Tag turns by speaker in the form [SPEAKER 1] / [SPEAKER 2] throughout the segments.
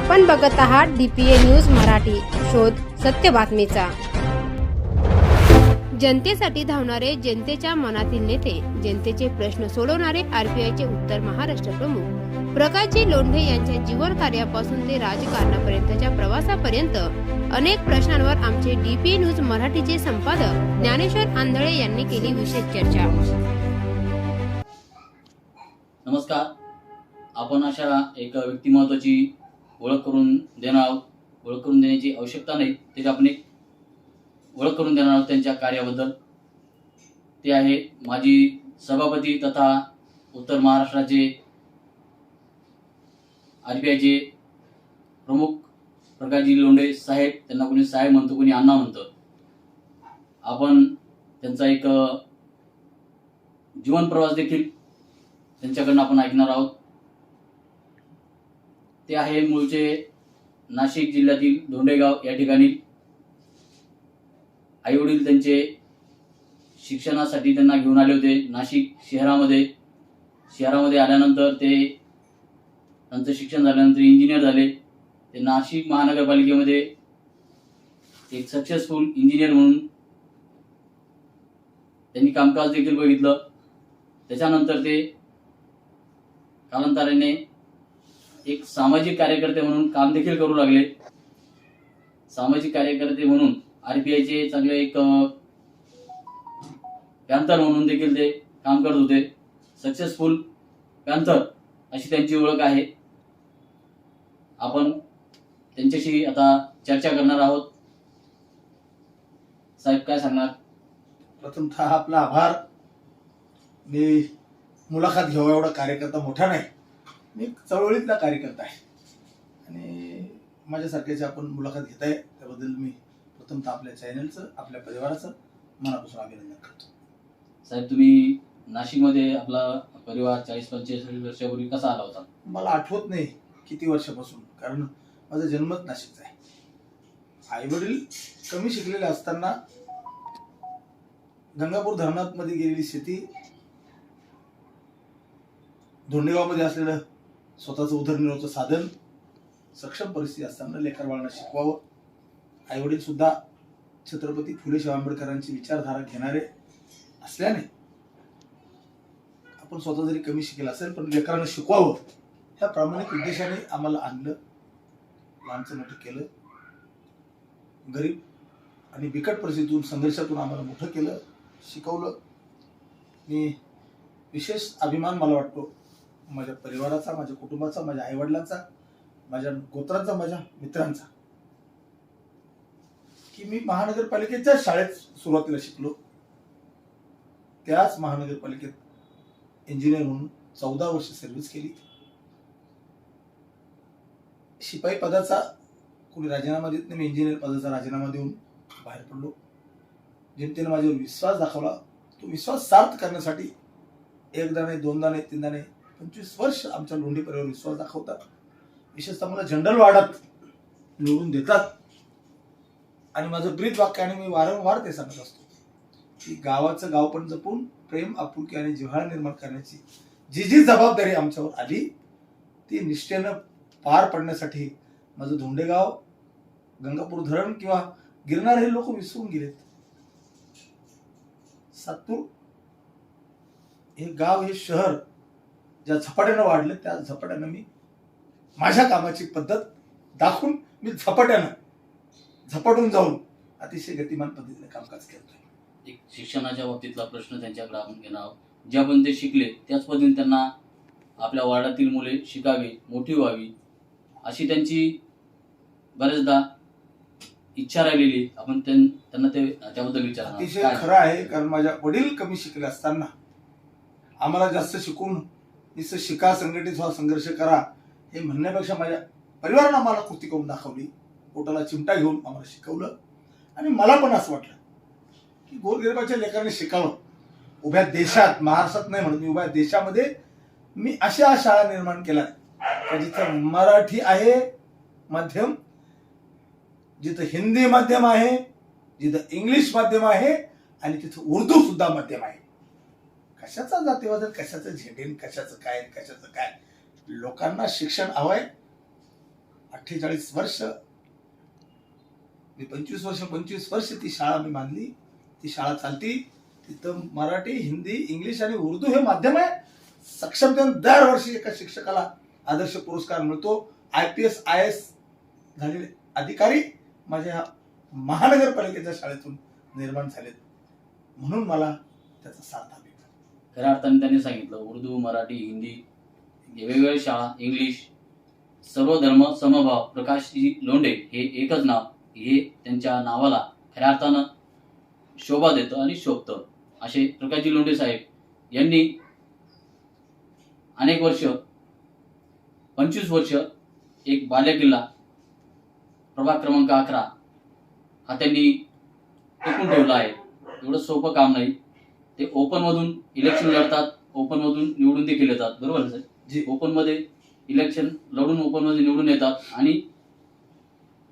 [SPEAKER 1] आपण बघत आहात डीपीए न्यूज मराठी. शोध सत्य बातमीचा. जनतेसाठी धावणारे जनतेच्या मनातील नेते जनतेचे प्रश्न सोडवणारे आरपीआयचे उत्तर महाराष्ट्र प्रमुख. प्रकाशजी लोंढे यांच्या जीवन कार्यापासून ते राजकारणापर्यंतच्या प्रवासापर्यंत अनेक प्रश्नांवर आमचे डीपीए न्यूज मराठीचे संपादक ज्ञानेश्वर आंधळे यांनी केली विशेष चर्चा.
[SPEAKER 2] नमस्कार. आपण अशा एक व्यक्तिमत्वाची ओळख करून देणार आहोत. ओळख करून देण्याची आवश्यकता नाही. तरी आपण एक ओळख करून देणार आहोत त्यांच्या कार्याबद्दल. ते आहे माजी सभापती तथा उत्तर महाराष्ट्राचे आर बी आयचे प्रमुख प्रकाशजी लोंढे साहेब. त्यांना कोणी साहेब म्हणतो कोणी अण्णा म्हणतं. आपण त्यांचा एक जीवन प्रवास देखील त्यांच्याकडनं आपण ऐकणार आहोत. ते आहे मूळचे नाशिक जिल्ह्यातील धोंडेगाव या ठिकाणी. आई वडील त्यांचे शिक्षणासाठी त्यांना घेऊन आले होते नाशिक शहरामध्ये. शहरामध्ये आल्यानंतर ते त्यांचं शिक्षण झाल्यानंतर इंजिनियर झाले. ते नाशिक महानगरपालिकेमध्ये एक सक्सेसफुल इंजिनियर म्हणून त्यांनी कामकाज देखील बघितलं. त्याच्यानंतर ते कालांतराने एक सामाजिक कार्यकर्ते म्हणून काम देखील करू लागले. सामाजिक कार्यकर्ते म्हणून आरपीआयचे चांगले एक पॅन्थर म्हणून देखील ते काम करत होते. सक्सेसफुल पॅन्थर अशी त्यांची ओळख आहे. आपण त्यांच्याशी आता चर्चा करणार आहोत. साहेब काय सांगणार?
[SPEAKER 3] प्रथमतः आपला आभार. मी मुलाखत घ्यावा एवढा कार्यकर्ता मोठा नाही. मी एक चळवळीतला कार्यकर्ता आहे. आणि माझ्यासारख्याची आपण मुलाखत घेत आहे त्याबद्दल मी प्रथमतः आपल्या चॅनलचं आपल्या परिवाराचं मनापासून अभिनंदन करतो.
[SPEAKER 2] साहेब तुम्ही नाशिकमध्ये आपला परिवार चाळीस पंचेचाळीस वर्षापूर्वी कसा आला होता?
[SPEAKER 3] मला आठवत नाही किती वर्षापासून कारण माझा जन्मच नाशिकचा आहे. आई वडील कमी शिकलेले असताना गंगापूर धरणात मध्ये गेलेली शेती धोंडेगावमध्ये असलेलं स्वतःचं उदरनिर्वाहाचं साधन सक्षम परिस्थिती असताना लेकर बाळांना शिकवावं. आईवडील सुद्धा छत्रपती फुले शाहू आंबेडकरांची विचारधारा घेणारे असल्याने आपण स्वतः जरी कमी शिकेल असेल पण लेकरांना शिकवावं. ह्या प्रामाणिक उद्देशाने आम्हाला आणलं लहानचं मोठं केलं. गरीब आणि बिकट परिस्थितीतून संघर्षातून आम्हाला मोठं केलं शिकवलं. मी विशेष अभिमान मला वाटतो माझ्या परिवाराचा माझ्या कुटुंबाचा माझ्या आईवडिलांचा माझ्या गोत्रांचा माझ्या मित्रांचा. की मी महानगरपालिकेच्या शाळेत सुरुवातीला शिकलो. त्याच महानगरपालिकेत इंजिनियर म्हणून चौदा वर्ष सर्व्हिस केली. शिपाई पदाचा कोणी राजीनामा देत नाही मी इंजिनियर पदाचा राजीनामा देऊन बाहेर पडलो. जनतेने माझ्यावर विश्वास दाखवला. तो विश्वास सार्थ करण्यासाठी एकदा नाही दोनदा नाही तीनदा नाही पंचवीस वर्ष आमच्या लोंढी परिवार विश्वास दाखवतात. विशेषतः मला जनरल वार्डात निवडून देतात. आणि माझं ब्रीद वाक्य आणि मी वारंवार ते सांगत असतो की गावाचं गाव पण जपून प्रेम आपुलकी आणि जिव्हाळा निर्माण करण्याची जी जी जबाबदारी आमच्यावर आली ती निष्ठेनं पार पडण्यासाठी माझं धोंडेगाव गंगापूर धरण किंवा गिरणार हे लोक विसरून गेलेत. सातूर हे गाव हे शहर ज्या झपाट्यानं वाढलं त्या झपाट्यानं मी माझ्या कामाची पद्धत दाखवून मी झपाट्यानं झपाटून जाऊन अतिशय गतिमान पद्धतीने कामकाज करतोय
[SPEAKER 2] एक शिक्षणाच्या बाबतीतला प्रश्न त्यांच्याकडे आपण घेणार आहोत ज्या पण ते शिकले त्याच पद्धतीने त्यांना आपल्या वार्डातील मुले शिकावी मोठी व्हावी अशी त्यांची बऱ्याचदा इच्छा राहिलेली आपण त्यां- त्यांना ते त्याबद्दल आहोत.
[SPEAKER 3] अतिशय? खरं आहे कारण माझ्या वडील कमी शिकले असताना आम्हाला जास्त शिकून निस शिका संघटित व्हा संघर्ष करा हे म्हणण्यापेक्षा माझ्या परिवारानं आम्हाला कृती करून दाखवली. पोटाला चिमटा घेऊन आम्हाला शिकवलं. आणि मला पण असं वाटलं की गोरगरिबाच्या लेकरांनी शिकावं. उभ्या देशात महाराष्ट्रात नाही म्हणत मी उभ्या देशामध्ये मी अशा शाळा निर्माण केल्या का जिथं मराठी आहे माध्यम जिथं हिंदी माध्यम आहे जिथं इंग्लिश माध्यम आहे आणि तिथं उर्दू सुद्धा माध्यम आहे. कशाचा जातीवाद कशाचं झेंडेन कशाचं काय कशाचं काय? लोकांना शिक्षण हवंय. अठ्ठेचाळीस वर्ष. मी पंचवीस वर्ष पंचवीस वर्ष ती शाळा मी बांधली. ती शाळा चालती. तिथं मराठी हिंदी इंग्लिश आणि उर्दू हे माध्यम आहे. सक्षम दरवर्षी एका शिक्षकाला आदर्श पुरस्कार मिळतो. I P S I S झालेले अधिकारी माझ्या महानगरपालिकेच्या शाळेतून निर्माण झालेत. म्हणून मला त्याचा साथ हवी
[SPEAKER 2] खऱ्या अर्थाने त्यांनी सांगितलं उर्दू मराठी हिंदी वेगवेगळ्या शाळा इंग्लिश सर्व धर्म समभाव प्रकाशजी लोंढे हे एकच नाव हे त्यांच्या नावाला खऱ्या अर्थानं शोभा देतं आणि शोभतं. असे प्रकाशजी लोंढे साहेब यांनी अनेक वर्ष पंचवीस वर्ष एक बालेकिल्ला प्रभाग क्रमांक अकरा हा त्यांनी टिकून ठेवला आहे. एवढं सोपं काम नाही. ते ओपन मधून इलेक्शन लढतात ओपन मधून निवडून देखील येतात. बरोबर आहे
[SPEAKER 3] जी
[SPEAKER 2] ओपनमध्ये इलेक्शन लढून ओपनमध्ये निवडून येतात आणि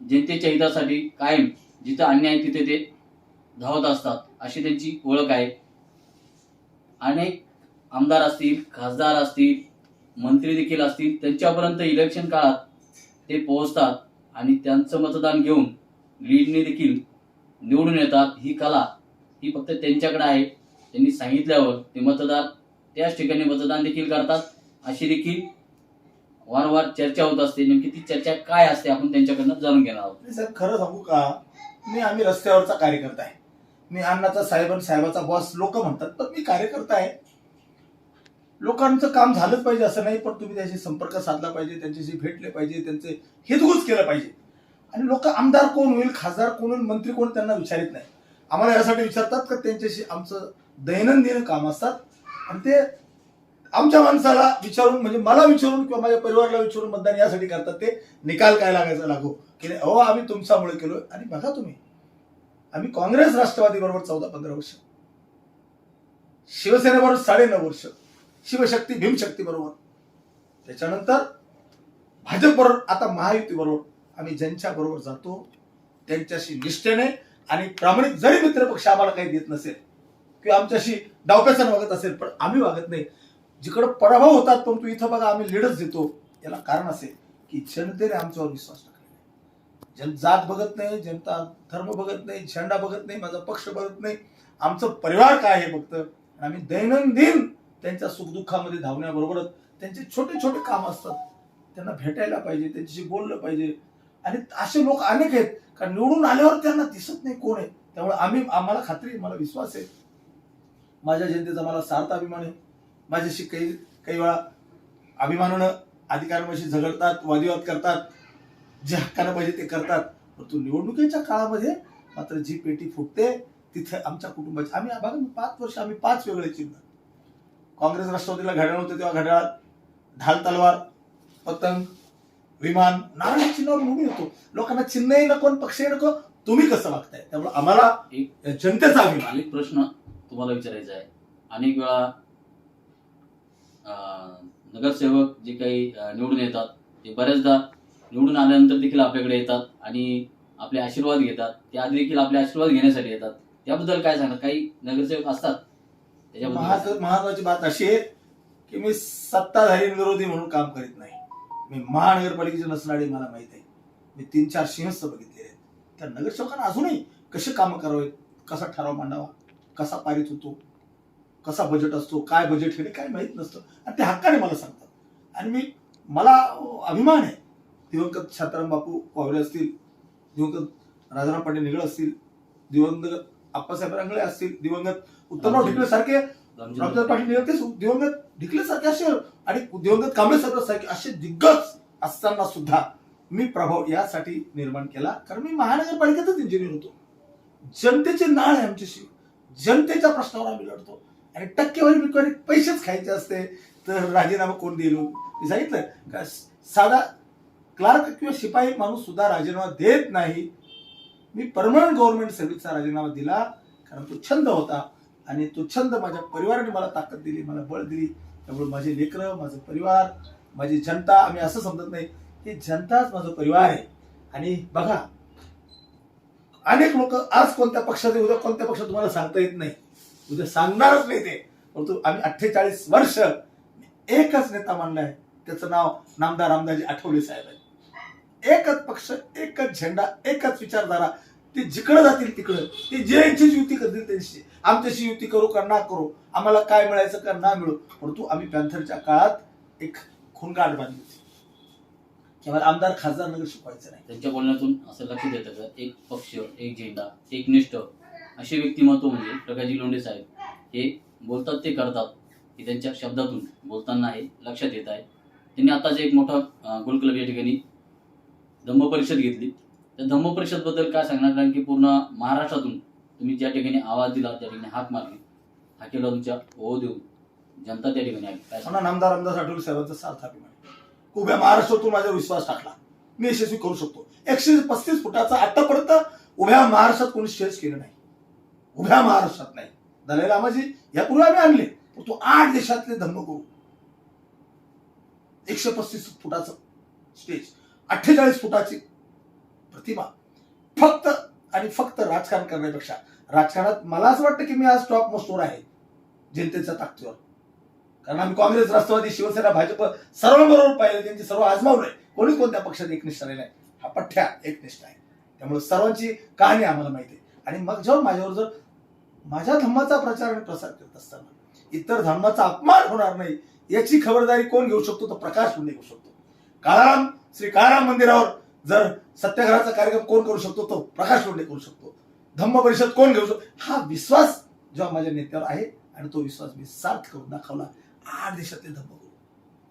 [SPEAKER 2] जनतेच्या हितासाठी कायम जिथं अन्याय तिथे ते धावत असतात अशी त्यांची ओळख आहे. अनेक आमदार असतील खासदार असतील मंत्री देखील असतील त्यांच्यापर्यंत इलेक्शन काळात ते पोहोचतात आणि त्यांचं मतदान घेऊन लीडने देखील निवडून येतात. ही कला ही फक्त त्यांच्याकडे आहे. त्यांनी सांगितल्यावर ते मतदार त्याच ठिकाणी मतदान देखील करतात. अशी देखील वारंवार चर्चा होत असते. नेमकी ती चर्चा काय असते आपण त्यांच्याकडनं जाणून घेणार आहोत.
[SPEAKER 3] सर खरं सांगू का? मी आम्ही रस्त्यावरचा कार्यकर्ता आहे. मी अण्णाचा साहेब आणि साहेबाचा बॉस लोक म्हणतात पण मी कार्यकर्ता आहे. लोकांचं काम झालंच पाहिजे असं नाही पण तुम्ही त्याशी संपर्क साधला पाहिजे त्यांच्याशी भेटले पाहिजे त्यांचे हितगुज केलं पाहिजे. आणि लोक आमदार कोण होईल खासदार कोण होईल मंत्री कोण त्यांना विचारित नाही. आम्हाला यासाठी विचारतात का त्यांच्याशी आमचं दैनंदिन काम असतात. आणि ते आमच्या माणसाला विचारून म्हणजे मला विचारून किंवा माझ्या परिवाराला विचारून मतदान यासाठी करतात. ते निकाल काय लागायचा लागू? की नाही, अहो आम्ही तुमच्यामुळे केलोय. आणि बघा तुम्ही आम्ही काँग्रेस राष्ट्रवादी बरोबर चौदा पंधरा वर्ष. शिवसेनेबरोबर साडेनऊ वर्ष. शिवशक्ती भीमशक्ती बरोबर. त्याच्यानंतर भाजप बरोबर आता महायुती बरोबर. आम्ही ज्यांच्या बरोबर जातो त्यांच्याशी निष्ठेने आणि प्रामाणिक जरी मित्रपक्ष आम्हाला काही देत नसेल किंवा आमच्याशी डावपेचान वागत असेल पण आम्ही वागत नाही. जिकडं पराभव होतात परंतु इथं बघा आम्ही लीडच देतो. याला कारण असेल की जनतेने आमच्यावर विश्वास टाकला जन जात बघत नाही जनता धर्म बघत नाही झेंडा बघत नाही माझा पक्ष बघत नाही. आमचं परिवार काय हे बघतं आणि आम्ही दैनंदिन त्यांच्या सुखदुःखामध्ये धावण्याबरोबरच त्यांचे छोटे छोटे काम असतात. त्यांना भेटायला पाहिजे त्यांच्याशी बोललं पाहिजे. आणि असे लोक अनेक आहेत कारण निवडून आल्यावर त्यांना दिसत नाही कोण आहे. त्यामुळे आम्ही आम्हाला खात्री मला विश्वास आहे. माझ्या जनतेचा मला सार्थ अभिमान आहे. माझ्याशी काही काही वेळा अभिमानानं अधिकाऱ्यांशी झगडतात वादिवाद करतात जे हक्कानं पाहिजे ते करतात. परंतु निवडणुकीच्या काळामध्ये मात्र जी पेटी फुटते तिथे आमच्या कुटुंबाची आम्ही बघा मी पाच वर्ष आम्ही पाच वेगळे चिन्ह. काँग्रेस राष्ट्रवादीला घड्याळ होते तेव्हा घड्याळ ढाल तलवार पतंग विमान नाना चिन्हावर निवडून येतो. लोकांना चिन्हही नको पक्षही नको. तुम्ही कसं वागताय? त्यामुळे आम्हाला जनतेचा अभिमान
[SPEAKER 2] एक प्रश्न तुम्हाला विचारायचं आहे. अनेक वेळा नगरसेवक जे काही निवडून येतात ते बऱ्याचदा निवडून आल्यानंतर देखील आपल्याकडे येतात आणि आपले आशीर्वाद घेतात. ते आधी देखील आपले आशीर्वाद घेण्यासाठी येतात. त्याबद्दल काय सांगतात काही नगरसेवक असतात? त्याच्याबद्दल
[SPEAKER 3] महत्वाची बात अशी आहे की मी सत्ताधारी विरोधी म्हणून काम करीत नाही. मी महानगरपालिकेचे नसणारे मला माहीत आहे. मी तीन चार सिंहस्थ बघितलेले आहेत. त्या नगरसेवकांना अजूनही कसे कामं करावेत? कसा ठराव मांडावा? कसा पारित होतो? कसा बजेट असतो? काय बजेट हे काही माहीत नसतं. आणि ते हक्काने मला सांगतात. आणि मी मला अभिमान आहे. दिवंगत शांताराम बापू वावरे असतील दिवंगत राजाराम पाटील निगळ असतील दिवंगत आप्पासाहेब रांगळे असतील दिवंगत उत्तमराव ढिकले सारखे
[SPEAKER 2] रामचंद्र
[SPEAKER 3] पाटील निळते दिवंगत ढिकले सारखे असे आणि दिवंगत कांबळे साहेब सारखे असे दिग्गज असताना सुद्धा मी प्रभाव यासाठी निर्माण केला. कारण मी महानगरपालिकेतच इंजिनियर होतो. जनतेचे नाळ आहे आमच्याशी. जनतेच्या प्रश्नावर आम्ही लढतो. आणि टक्केवारी बिकवारी पैसेच खायचे असते. तर राजीनामा कोण देईल? मी सांगितलं का साधा क्लार्क किंवा शिपाई माणूस सुद्धा राजीनामा देत नाही. मी परमनंट गव्हर्नमेंट सर्व्हिसचा राजीनामा दिला कारण तो छंद होता आणि तो छंद माझ्या परिवाराने मला ताकद दिली मला बळ दिली. त्यामुळे माझे लेकरं माझं परिवार माझी जनता आम्ही असं समजत नाही. की जनताच माझा परिवार आहे. आणि बघा अनेक लोक आज कोणत्या पक्षाचे उद्या कोणत्या पक्षात तुम्हाला सांगता येत नाही. उद्या सांगणारच नाही ते. परंतु आम्ही अठ्ठेचाळीस वर्ष एकच नेता मानलाय त्याचं नाव नामदार रामदाजी आठवले साहेब आहे एकच पक्ष एकच झेंडा एकच विचारधारा. ते जिकडं जातील तिकडं. ते जे यांचीच युती करतील त्यांची. आमच्याशी युती करू का ना करू? आम्हाला काय मिळायचं का ना मिळू? परंतु आम्ही पॅन्थरच्या काळात एक खुणगाठ बांधली होती. आम्हाला आमदार खासदार नगर शिकवायचं नाही.
[SPEAKER 2] त्यांच्या बोलण्यातून असं लक्षात येतं का? एक पक्ष एक झेंडा एक निष्ठ असे व्यक्तिमत्व म्हणजे प्रकाशजी लोंढे साहेब. हे बोलतात ते करतात. हे त्यांच्या शब्दातून बोलताना हे लक्षात येत आहे. त्यांनी आताच एक मोठा गोल क्लब या ठिकाणी धम्म परिषद घेतली. त्या धम्म परिषदबद्दल काय सांगणार? कारण की पूर्ण महाराष्ट्रातून तुम्ही ज्या ठिकाणी आवाज दिला त्या ठिकाणी हाक मारली. हाकेला तुमच्या ओ देऊन जनता त्या ठिकाणी आली. काय
[SPEAKER 3] नामदार आमदार आठवले साहेबांचा सार्थ अभिमान. उभ्या महाराष्ट्रातून माझ्यावर विश्वास टाकला. मी यशस्वी करू शकतो. एकशे पस्तीस फुटाचा आतापर्यंत उभ्या महाराष्ट्रात कोणी शेअर्स केलं नाही. उभ्या महाराष्ट्रात नाही. दलाई रामाजी यापूर्वी आम्ही आणले पण तो आठ देशातले धम्मगुरू एकशे पस्तीस फुटाचं स्टेज अठ्ठेचाळीस फुटाची प्रतिमा. फक्त आणि फक्त राजकारण करण्यापेक्षा राजकारणात मला असं वाटतं की मी आज टॉप मोस्टवर आहे जनतेच्या ताकदीवर. कारण आम्ही काँग्रेस राष्ट्रवादी शिवसेना भाजप सर्वांबरोबर पाहिलं त्यांची सर्व आजमावलंय कोणी कोणत्या पक्षात एकनिष्ठ नाही हा पठ्ठ्या एकनिष्ठ आहे. त्यामुळे सर्वांची कहाणी आम्हाला माहिती आहे. आणि मग जेव्हा माझ्यावर जर माझ्या धर्माचा प्रचार आणि प्रसार करत असताना इतर धर्माचा अपमान होणार नाही याची खबरदारी कोण घेऊ शकतो? तर प्रकाश मुंडे घेऊ शकतो. काळाराम श्री काळाराम मंदिरावर जर सत्याग्रहाचा कार्यक्रम कोण करू शकतो? तो प्रकाश मुंडे करू शकतो. धम्म परिषद कोण घेऊ शकतो? हा विश्वास जेव्हा माझ्या नेत्यावर आहे आणि तो विश्वास मी सार्थ करून दाखवला. आठ देशातले धम्मगुरू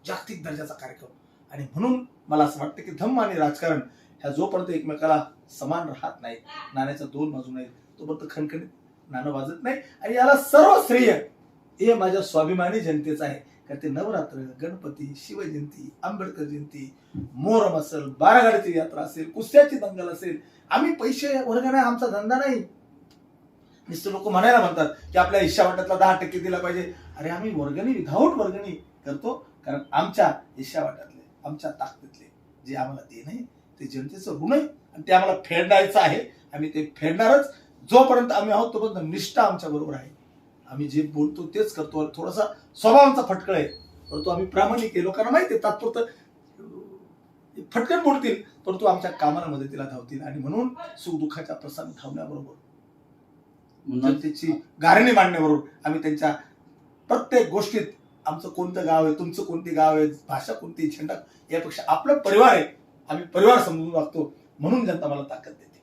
[SPEAKER 3] जागतिक दर्जाचा कार्यक्रम. आणि म्हणून मला असं वाटतं की धम्म आणि राजकारण ह्या जोपर्यंत एकमेकाला समान राहत नाही नाण्याच्या दोन बाजू नाही तोपर्यंत खणखणीत नाणं वाजत नाही आणि याला सर्व श्रेय हे माझ्या स्वाभिमानी जनतेचं आहे. कारण ते नवरात्र गणपती शिवजयंती आंबेडकर जयंती मोहरम असेल बारागाडीची यात्रा असेल कुस्त्याची दंगल असेल आम्ही पैसे वर्ग नाही आमचा धंदा नाही. नुसतं लोक म्हणायला म्हणतात की आपल्या हिश्शा वाट्यातला दहा टक्के दिला पाहिजे. अरे आम्ही वर्गणी विधाऊट वर्गणी करतो कारण आमच्या हिश्शा वाट्यातले आमच्या ताकदीतले जे आम्हाला देणं आहे ते जनतेचं ऋण आहे आणि ते आम्हाला फेडायचं आहे. आम्ही ते फेडणारच. जोपर्यंत आम्ही आहोत तोपर्यंत निष्ठा आमच्या बरोबर आहे. आम्ही जे बोलतो तेच करतो. थोडासा स्वभाव आमचा फटकळ आहे. परंतु आम्ही प्रामाणिक आहे. लोकांना माहिती आहे तात्पुरतं फटकन बोलतील परंतु आमच्या कामाला मदतीला धावतील. आणि म्हणून सुखदुःखाच्या प्रसंग धावण्याबरोबर जनतेची गारणी मांडण्याबरोबर आम्ही त्यांच्या प्रत्येक गोष्टीत आमचं कोणतं गाव आहे तुमचं कोणते गाव आहे भाषा कोणती झेंडा यापेक्षा आपलं परिवार आहे आम्ही परिवार समजून वागतो म्हणून जनता मला ताकद देते.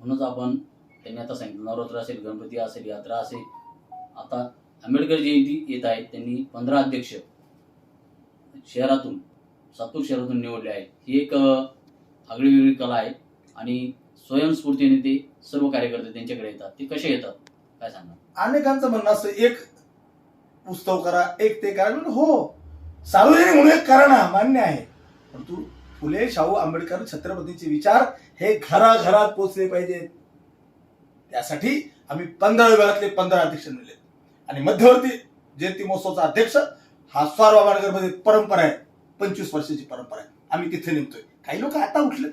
[SPEAKER 2] म्हणूनच आपण त्यांनी आता सांगितलं नवरात्र असेल गणपती असेल यात्रा असेल. आता आंबेडकर जयंती येत आहे त्यांनी पंधरा अध्यक्ष शहरातून सातूर शहरातून निवडले आहेत. ही एक अं, आगळी वेगळी कला आहे आणि स्वयंस्फूर्तीने ते सर्व कार्यकर्ते त्यांच्याकडे येतात. ते कसे येतात? काय सांगणार?
[SPEAKER 3] अनेकांचं म्हणणं असतं एक उत्सव करा एक ते करा. म्हणून हो सार्वजनिक म्हणून एक करा ना मान्य आहे. परंतु फुले शाहू आंबेडकर छत्रपतींचे विचार हे घराघरात पोचले पाहिजेत. त्यासाठी आम्ही पंधरा विभागातले पंधरा अध्यक्ष नेले आणि मध्यवर्ती जयंती महोत्सवचा अध्यक्ष हा स्वारबाबानगरमध्ये परंपरा आहे. पंचवीस वर्षाची परंपरा आहे. आम्ही तिथे नेमतोय. काही लोक आता उठले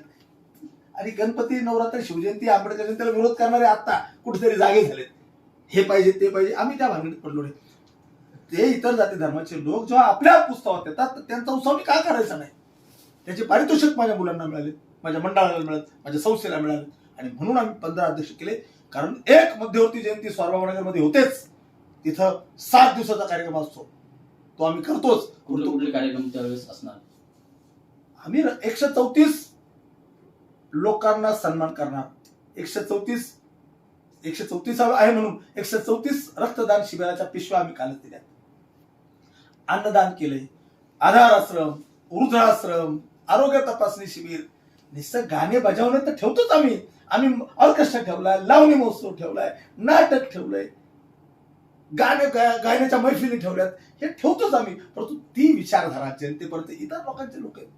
[SPEAKER 3] आणि गणपती नवरात्र शिवजयंती आंबेडकर जयंतीला विरोध करणारे आता कुठेतरी जागे झालेत. हे पाहिजे ते पाहिजे. आम्ही त्या भानगडीत पडलो नाही. ते इतर जाती धर्माचे लोक जेव्हा आपल्या पुस्तकात येतात त्यांचा उत्सव मी का करायचा नाही? त्याचे पारितोषिक माझ्या मुलांना मिळाले माझ्या मंडळाला मिळाले माझ्या संस्थेला मिळाले. आणि म्हणून आम्ही पंधरा अध्यक्ष केले. कारण एक मध्यवर्ती जयंती मध्ये होतेच. तिथं सात दिवसाचा कार्यक्रम असतो. तो आम्ही करतोच.
[SPEAKER 2] कुठले कुठले कार्यक्रम त्यावेळेस असणार?
[SPEAKER 3] आम्ही एकशे चौतीस लोकांना सन्मान करणार. एकशे चौतीस एकशे चौतीस आहे म्हणून एकशे चौतीस रक्तदान शिबिराच्या पिशव्या आम्ही कालच दिल्या अन्नदान केले आधार आश्रम वृद्धाश्रम आरोग्य तपासणी शिबिर निसर्ग गाणे बजावणे तर ठेवतोच आम्ही. आम्ही ऑर्केस्ट्रा ठेवलाय लावणी महोत्सव ठेवलाय नाटक ठेवलंय गाणे गायनाच्या मैफिली ठेवल्यात हे ठेवतोच आम्ही. परंतु ती विचारधारा जनतेपर्यंत इतर लोकांचे लोक आहेत.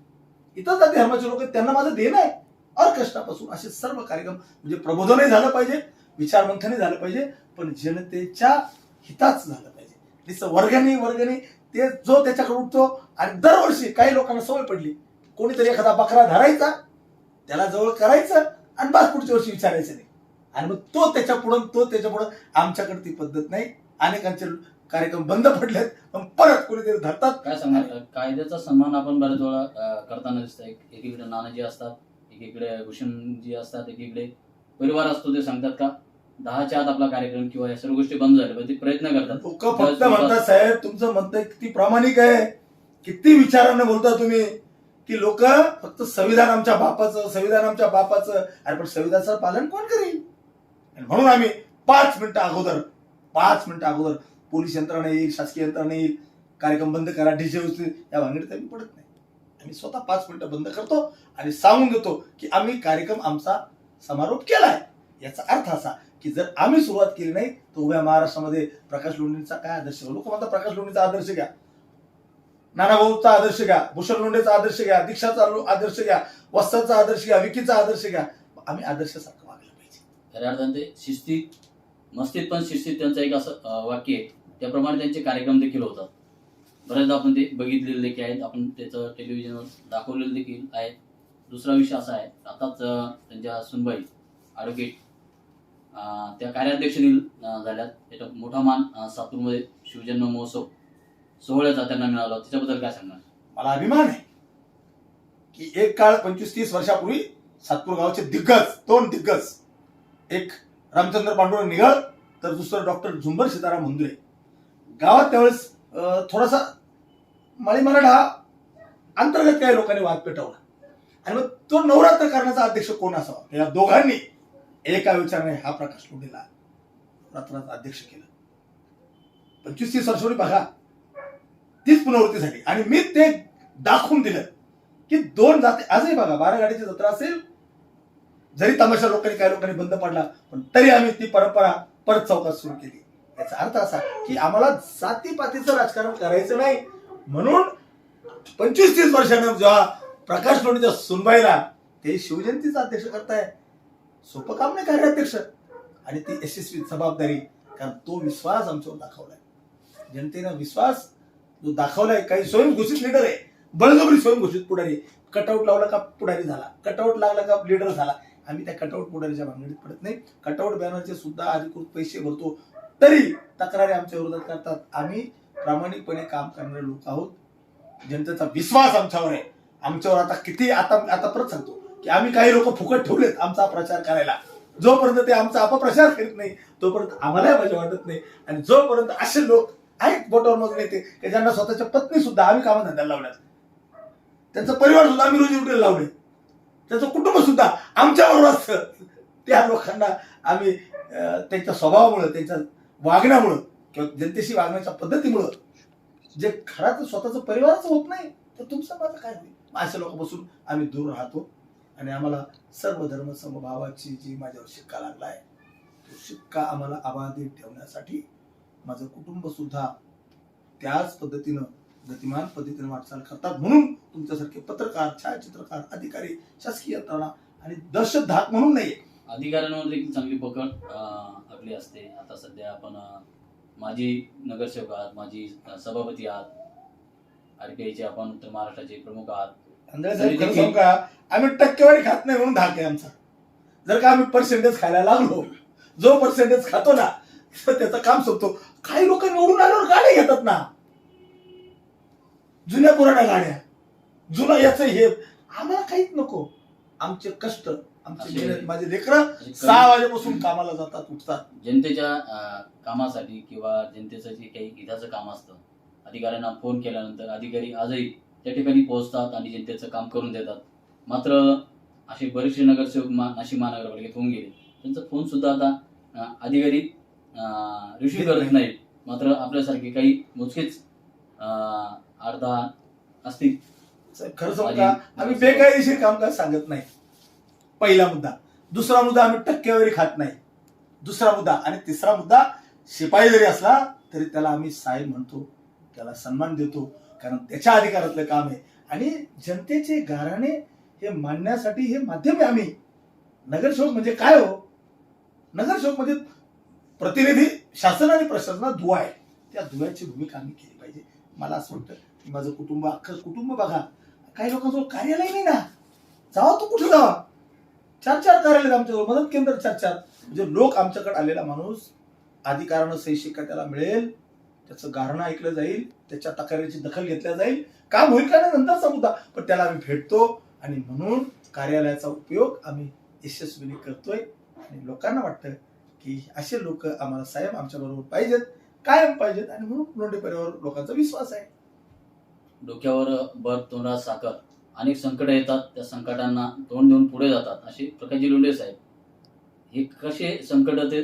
[SPEAKER 3] इतर जाती धर्माचे लोक आहेत त्यांना माझं देणं आहे. ऑर्केस्ट्रापासून असे सर्व कार्यक्रम म्हणजे प्रबोधनही झालं पाहिजे विचारमंथनही झालं पाहिजे पण जनतेच्या हिताच झालं पाहिजे. नुसतं वर्गणी वर्गणी ते जो त्याच्याकडे उठतो आणि दरवर्षी काही लोकांना सवय पडली कोणीतरी एखादा बकरा धरायचा त्याला जवळ करायचं आणि बस पुढच्या वर्षी विचारायचं नाही. आणि मग तो त्याच्या पुढं तो त्याच्या पुढं आमच्याकडे ती पद्धत नाही. अनेकांचे कार्यक्रम बंद पडलेत मग परत कोणीतरी धरतात.
[SPEAKER 2] काय सांगणार? कायद्याचा सन्मान आपण बऱ्याच वेळा करताना दिसतंय. एकीकडे नानाजी असतात एकीकडे भूषण जी असतात एकीकडे परिवार असतो ते सांगतात का? दहाच्या आत आपला कार्यक्रम किंवा या सर्व गोष्टी बंद झाल्या पण ते प्रयत्न करतात.
[SPEAKER 3] लोक फक्त म्हणतात साहेब तुमचं म्हणतं किती प्रामाणिक आहे. किती विचारानं बोलता तुम्ही. की लोक फक्त संविधान आमच्या बापाचं संविधान आमच्या बापाचं. अरे पण संविधानाचं पालन कोण करेल? म्हणून आम्ही पाच मिनिटं अगोदर पाच मिनिटं अगोदर पोलीस यंत्रणा येईल शासकीय यंत्रणा येईल कार्यक्रम बंद करा डीजे या भानगडीत आम्ही पडत नाही. आम्ही स्वतः पाच मिनिटं बंद करतो आणि सांगून देतो की आम्ही कार्यक्रम आमचा समारोप केलाय. याचा अर्थ असा की जर आम्ही सुरुवात केली नाही तर उभ्या महाराष्ट्रामध्ये प्रकाश लोंढेंचा काय आदर्श लोक म्हणतात प्रकाश लोंढेचा आदर्श घ्या. नानाभाऊचा आदर्श घ्या भूषण लोंढेचा आदर्श घ्या दीक्षाचा आदर्श घ्या वस्ताचा आदर्श घ्या विकीचा आदर्श घ्या. आम्ही आदर्शासारखं वागलं पाहिजे.
[SPEAKER 2] खऱ्या अर्थाने ते शिस्तीत मस्तीत पण शिस्तीत त्यांचं एक असं वाक्य आहे. त्याप्रमाणे त्यांचे कार्यक्रम देखील होतात. बऱ्याचदा आपण ते बघितलेले देखील आहेत आपण त्याचं टेलिव्हिजनवर दाखवलेलं देखील आहे. दुसरा विषय असा आहे आताच त्यांच्या सुनबाई ॲडव्होकेट त्या कार्याध्यक्ष झाल्यात. त्याचा मोठा मान सातूरमध्ये शिवजन्म महोत्सव सोहळ्याचा त्यांना मिळाला. त्याच्याबद्दल काय सांगणार?
[SPEAKER 3] मला अभिमान आहे की एक काळ पंचवीस तीस वर्षापूर्वी सातपूर गावचे दिग्गज दोन दिग्गज एक रामचंद्र पांडुरंग निगळ तर दुसरं डॉक्टर झुंबर सीताराम मुंदुरे. गावात त्यावेळेस अं, थोडासा माळी मराठा हा अंतर्गत काही लोकांनी वाद पेटवला. आणि मग तो नवरात्र करण्याचा अध्यक्ष कोण असावा? या दोघांनी एका विचाराने हा प्रकाश कुंडेला नवरात्राचा अध्यक्ष केलं. पंचवीस तीस वर्षापूर्वी बघा. तीच पुनरावृत्ती झाली. आणि मी ते दाखवून दिलं की दोन जाती. आजही बघा बारागाडीची जत्रा असेल जरी तमाशा लोकांनी काही लोकांनी बंद पडला पण तरी आम्ही ती परंपरा परत चौकात सुरू केली. याचा अर्थ असा की आम्हाला जातीपातीचं राजकारण करायचं नाही. म्हणून पंचवीस तीस वर्षानं जेव्हा प्रकाश लोणीच्या सुनबाईला ते शिवजयंतीचा अध्यक्ष करताय सोपं काम नाही कार्याध्यक्ष आणि ती यशस्वी जबाबदारी कारण तो विश्वास आमच्यावर दाखवलाय. जनतेनं विश्वास जो दाखवलाय काही स्वयंघोषित लिडर आहे. बळजबरी स्वयंघोषित पुढारी कटआउट लावला का पुढारी झाला? कटआउट लागला का लिडर झाला? आम्ही त्या कटआउट पुढारीच्या भानगडीत पडत नाही. कटआउट बॅनरचे सुद्धा अधिकृत पैसे भरतो. तरी तक्रारी आमच्या विरोधात करतात. आम्ही प्रामाणिकपणे काम करणारे लोक आहोत. जनतेचा विश्वास आमच्यावर आहे. आमच्यावर आता किती आता आता परत सांगतो. की आम्ही काही लोक फुकट ठेवलेत आमचा प्रचार करायला. जोपर्यंत ते आमचा अपप्रचार करीत नाही तोपर्यंत आम्हालाही मजा वाटत नाही. आणि जोपर्यंत असे लोक आहेत बोटावर मग येते की ज्यांना स्वतःच्या पत्नी सुद्धा आम्ही कामधंद्याला लावल्यात. त्यांचा परिवार सुद्धा आम्ही रोजी उठेल लावले त्यांचं कुटुंब सुद्धा आमच्याबरोबर असतं. त्या लोकांना आम्ही त्यांच्या स्वभावामुळं त्यांच्या वागण्यामुळं किंवा जनतेशी वागण्याच्या पद्धतीमुळं जे खराच स्वतःचं परिवारच होत नाही तर तुमचं माझं काय नाही मग अशा लोकांपासून आम्ही दूर राहतो. आणि आम्हाला सर्व धर्म समभावाची जी माझ्यावर शिक्का लागला आहे तो शिक्का आम्हाला अबाधित ठेवण्यासाठी माझं कुटुंब सुद्धा त्याच पद्धतीनं गतिमान पद्धतीने वाटचाल करतात. म्हणून तुमच्यासारखे पत्रकार छायाचित्रकार अधिकारी शासकीय यंत्रणा आणि दहशत धाक म्हणून नाही
[SPEAKER 2] अधिकाऱ्यांवर देखील चांगली पकड आपली असते. आता सध्या आपण माजी नगरसेवक आहात माजी सभापती आहात. आरपीआयचे आपण उत्तर महाराष्ट्राचे प्रमुख आहात.
[SPEAKER 3] अंधळे साहेब खरं सांगू का आम्ही टक्केवारी खात नाही म्हणून धाक आहे आमचा. जर का आम्ही पर्सेंटेज खायला लागलो जो पर्सेंटेज खातो ना तर त्याचं काम संपतो. काही लोक निवडून आल्यावर गाड्या घेतात ना. जुन्या पुराण्या गाड्या. जुनं याचं हे. आम्हाला काहीच नको. आमचे कष्ट आमचे मेहनत. माझे लेकरं सहा वाजेपासून कामाला जातात उठतात.
[SPEAKER 2] जनतेच्या कामासाठी किंवा जनतेचं जे काही हिताचं काम असतं अधिकाऱ्यांना फोन केल्यानंतर अधिकारी आजही त्या ठिकाणी पोहोचतात आणि जनतेचं काम करून देतात. मात्र असे बरेचसे नगरसेवक मा नाशिक महानगरपालिकेत होऊन गेले. त्यांचा फोन सुद्धा आता अधिकारी रिसिव्ह करत नाहीत. मात्र आपल्यासारखे काही मोजकेच अं, आठ दहा असतील
[SPEAKER 3] खरं सांगू का आम्ही बेकायदेशीर कामकाज सांगत नाही. पहिला मुद्दा. दुसरा मुद्दा आम्ही टक्केवारी खात नाही. दुसरा मुद्दा आणि तिसरा मुद्दा शिपाई जरी असला तरी त्याला आम्ही साहेब म्हणतो त्याला सन्मान देतो. कारण त्याच्या अधिकारातलं काम आहे. आणि जनतेचे गाराणे हे मांडण्यासाठी हे माध्यम आहे आम्ही. नगरसेवक म्हणजे काय हो? नगरसेवक म्हणजे प्रतिनिधी शासन आणि प्रशासनात दुवा आहे. त्या दुव्याची भूमिका आम्ही केली पाहिजे. मला असं वाटतं की माझं कुटुंब अख्खं कुटुंब बघा. काही लोकांजवळ कार्यालय नाही ना. जावा तू कुठे जावा? चार चार कार्यालय आमच्याजवळ. मदत केंद्र चार चार. म्हणजे लोक आमच्याकडे आलेला माणूस अधिकारानं सही शिक्का त्याला मिळेल. त्याचं गारणं ऐकलं जाईल त्याच्या तक्रारीची दखल घेतल्या जाईल. काम होईल का नाही नंतरचा मुद्दा पण त्याला आम्ही भेटतो आणि म्हणून कार्यालयाचा उपयोग आम्ही यशस्वीने करतोय. आणि लोकांना वाटतं की असे लोक आम्हाला साहेब आमच्या बरोबर पाहिजेत कायम पाहिजेत आणि म्हणून लोंढे परिवार लोकांचा विश्वास आहे.
[SPEAKER 2] डोक्यावर भर तोंडात साखर. अनेक संकट येतात त्या संकटांना तोंड देऊन पुढे जातात. असे प्रकाशजी लोंढे साहेब हे कसे संकट ते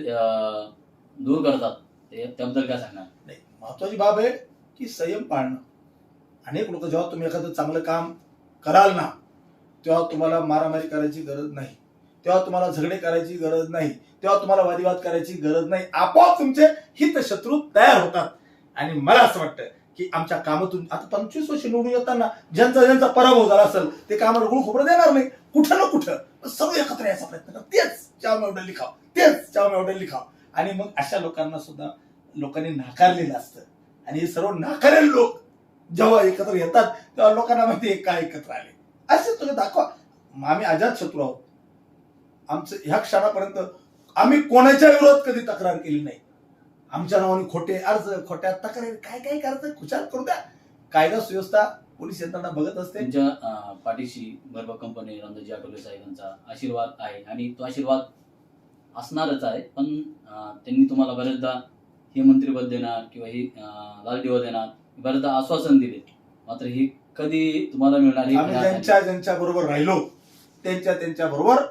[SPEAKER 2] दूर करतात ते त्याबद्दल काय सांगणार?
[SPEAKER 3] नाही महत्वाची बाब आहे की संयम पाळणं. अनेक लोक जेव्हा तुम्ही एखादं चांगलं काम कराल ना तेव्हा तुम्हाला मारामारी करायची गरज नाही. तेव्हा तुम्हाला झगडे करायची गरज नाही. तेव्हा तुम्हाला वादिवाद करायची गरज नाही. आपोआप तुमचे हित शत्रू तयार होतात. आणि मला असं वाटतं की आमच्या कामातून आता पंचवीस वर्ष निवडून येताना ज्यांचा ज्यांचा पराभव झाला असेल ते कामाला गुळ खोबरं देणार नाही. कुठं ना कुठं. सर्व एकत्र यायचा प्रयत्न करा. तेच चाव मेवडे लिखाव. तेच चाव मेवडे लिखाव. आणि मग अशा लोकांना सुद्धा लोकांनी नाकारलेलं असतं. आणि हे सर्व नाकारेल लोक जेव्हा एकत्र येतात तेव्हा लोकांना माहिती का काय एकत्र आले. असे तुम्ही दाखवा. आम्ही अजात शत्रू आहोत. आमचं ह्या क्षणापर्यंत आम्ही कोणाच्या विरोधात कधी तक्रार केली नाही. आमच्या नावाने खोटे अर्ज खोट्या तक्रारी काय काय करायचं? खुशाल करू द्या. कायदा सुव्यवस्था पोलीस यंत्रणा बघत असते.
[SPEAKER 2] त्यांच्या पाठीशी कंपनी रामदासजी आठवले साहेबांचा आशीर्वाद आहे. आणि तो आशीर्वाद असणारच आहे पण त्यांनी तुम्हाला बऱ्याचदा हे मंत्रीपद देणार किंवा हे लाल दिवा देणार बरेचदा आश्वासन दिले. मात्र हे कधी तुम्हाला मिळणार
[SPEAKER 3] आम्ही. ज्यांच्या ज्यांच्या बरोबर राहिलो त्यांच्या त्यांच्या बरोबर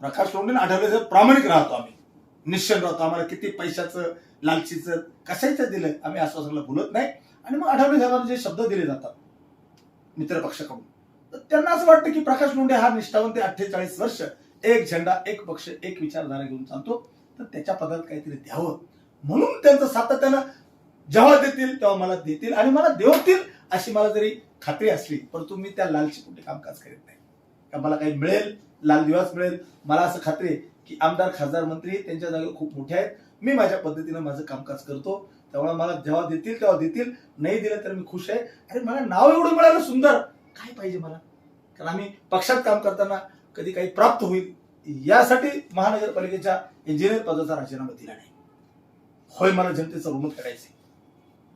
[SPEAKER 3] प्रकाश लोंढे आठवले प्रामाणिक राहतो आम्ही. निश्चल राहतो. आम्हाला किती पैशाचं लालचीचं कशाचं दिलं आम्ही आश्वासनाला भुलत नाही. आणि मग आठवले साहेबांना जे शब्द दिले जातात मित्र पक्षाकडून. तर त्यांना असं वाटतं की प्रकाश लोंढे हा निष्ठावंत अठ्ठेचाळीस वर्ष एक झेंडा एक पक्ष एक विचारधारा घेऊन चालतो. तर त्याच्या पदात काहीतरी द्यावं. म्हणून त्यांचं सातत्यानं जेव्हा देतील तेव्हा मला देतील आणि मला देवतील अशी मला जरी खात्री असली परंतु मी त्या लालची कुठे कामकाज करीत नाही. का मला काही मिळेल? लाल दिवस मिळेल? मला असं खात्री आहे की आमदार खासदार मंत्री त्यांच्या जागेवर खूप मोठे आहेत. मी माझ्या पद्धतीनं माझं कामकाज करतो. त्यामुळे मला जेव्हा देतील तेव्हा देतील. नाही दिलं तर मी खुश आहे. अरे मला नाव एवढं मिळालं सुंदर. काय पाहिजे मला? कारण आम्ही पक्षात काम करताना कधी काही प्राप्त होईल यासाठी महानगरपालिकेच्या इंजिनियर पदाचा राजीनामा दिला नाही. होय मला जनतेचं ऋण करायचे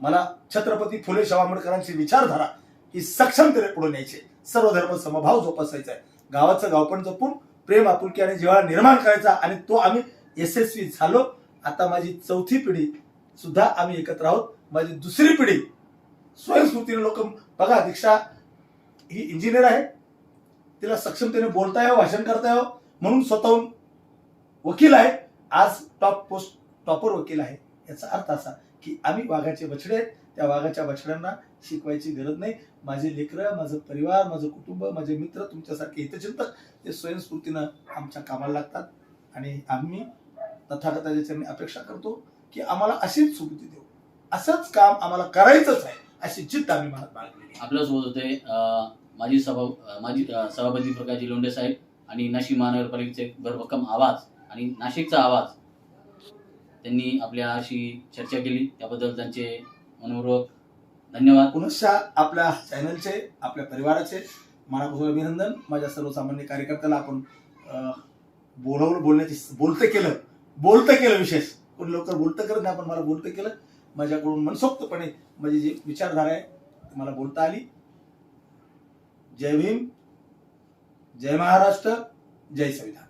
[SPEAKER 3] मला छत्रपती फुले शाहू आंबेडकरांची विचारधारा ही सक्षमतेने पुढे न्यायचे सर्व धर्म समभाव जोपासायचा आहे. गावाचं गावपण जपून प्रेम आपुलकी आणि जिव्हाळा निर्माण करायचा आणि तो आम्ही यशस्वी झालो. आता माझी चौथी पिढी सुद्धा आम्ही एकत्र आहोत. माझी दुसरी पिढी स्वयंस्फूर्तीने लोक बघा दीक्षा ही इंजिनियर आहे. तिला सक्षमतेने बोलता यावं हो, भाषण करता यावं हो. म्हणून स्वतःहून वकील आहे. आज टॉप पोस्ट टॉपर वकील आहे. याचा अर्थ असा की आम्ही वाघाचे बछडे आहेत. त्या वाघाच्या बछड्यांना शिकवायची गरज नाही. माझे लेकरं माझं परिवार माझं कुटुंब माझे मित्र तुमच्यासारखे हितचिंतक ते स्वयंस्फूर्तीनं आमच्या कामाला लागतात. आणि आम्ही तथागताच्या चरणी अपेक्षा करतो की आम्हाला अशीच सुबुद्धी देऊ. असंच काम आम्हाला करायचंच आहे अशी जिद्द आम्ही मनात बाळगलेली
[SPEAKER 2] आपल्यासोबत होते माजी सभा माजी सभापती प्रकाशजी लोंढे साहेब आणि नाशिक महानगरपालिकेचे भरभक्कम आवाज आणि नाशिकचा आवाज त्यांनी आपल्याशी चर्चा केली. त्याबद्दल त्यांचे मनपूर्वक धन्यवाद.
[SPEAKER 3] पुनश्च आपल्या चॅनलचे आपल्या परिवाराचे मनापासून अभिनंदन. माझ्या सर्वसामान्य कार्यकर्त्याला आपण अं, बोलवलं बोलण्याची बोलतं केलं. बोलतं केलं विशेष. कोणी लवकर बोलतं करत नाही आपण मला बोलतं केलं. माझ्याकडून मनसोक्तपणे माझी जी विचारधारा आहे ती मला बोलता आली. जय भीम. जय महाराष्ट्र. जय संविधान.